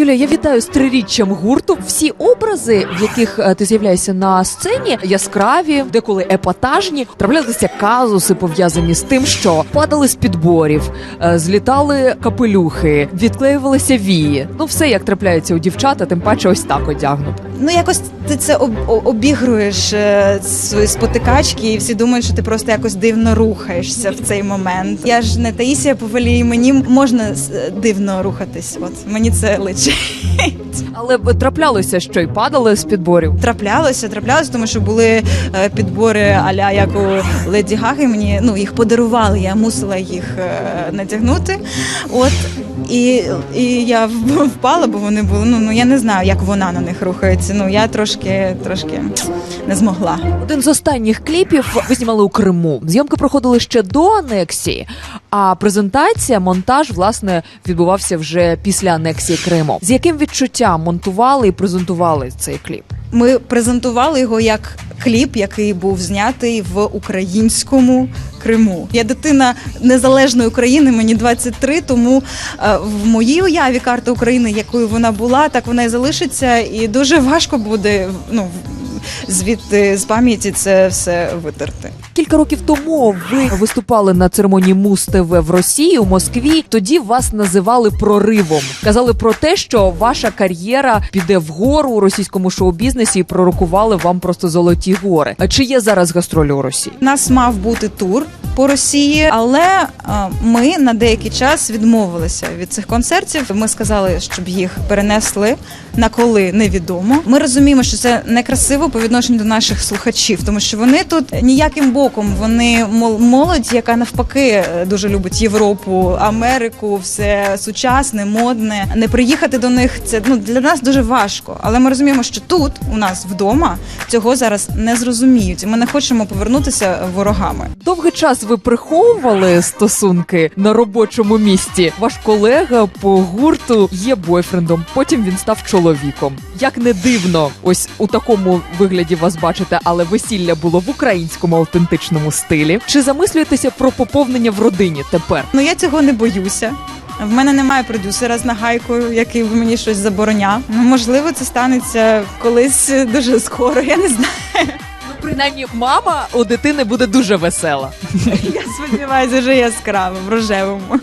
Юля, я вітаю з триріччям гурту. Всі образи, в яких е, ти з'являєшся на сцені, яскраві, деколи епатажні. Траплялися казуси пов'язані з тим, що падали з підборів, е, злітали капелюхи, відклеювалися вії. Ну, все як трапляється у дівчата, тим паче ось так одягнуто. Ну якось ти це об, обігруєш е, свої спотикачки, і всі думають, що ти просто якось дивно рухаєшся в цей момент. Я ж не Таїсія Повалій, мені можна дивно рухатись. От мені це личить. え！？Але б траплялося, що й падали з підборів. Траплялося, траплялося, тому що були е, підбори аля як у Леді Гаги. Мені ну їх подарували, я мусила їх е, надягнути. От і, і я впала, бо вони були. Ну ну я не знаю, як вона на них рухається. Ну я трошки трошки не змогла. Один з останніх кліпів ви знімали у Криму. Зйомки проходили ще до анексії, а презентація, монтаж власне відбувався вже після анексії Криму. З яким відчуттям монтували і презентували цей кліп? Ми презентували його як кліп, який був знятий в українському Криму. Я дитина незалежної України, мені 23, тому е, в моїй уяві карта України, якою вона була, так вона і залишиться, і дуже важко буде ну звідти з пам'яті це все витерти. Кілька років тому ви виступали на церемонії Муз ТВ в Росії у Москві. Тоді вас називали проривом. Казали про те, що ваша кар'єра піде вгору у російському шоу-бізнесі і пророкували вам просто золоті гори. А чи є зараз гастролі у Росії? У нас мав бути тур по Росії, але е, ми на деякий час відмовилися від цих концертів. Ми сказали, щоб їх перенесли на коли невідомо. Ми розуміємо, що це некрасиво по відношенню до наших слухачів, тому що вони тут ніяким боком вони мол- молодь, яка навпаки е, дуже любить Європу, Америку, все сучасне, модне. Не приїхати до них це ну для нас дуже важко. Але ми розуміємо, що тут у нас вдома цього зараз не зрозуміють, ми не хочемо повернутися ворогами. Довгий час ви приховували стосунки на робочому місці. Ваш колега по гурту є бойфрендом. Потім він став чоловіком. Як не дивно, ось у такому вигляді вас бачите, але весілля було в українському автентичному стилі. Чи замислюєтеся про поповнення в родині тепер? Ну я цього не боюся. В мене немає продюсера з нагайкою, який мені щось забороняв. Ну, можливо, це станеться колись дуже скоро. Я не знаю. Принаймні, мама у дитини буде дуже весела. Я сподіваюся, вже яскраво в рожевому.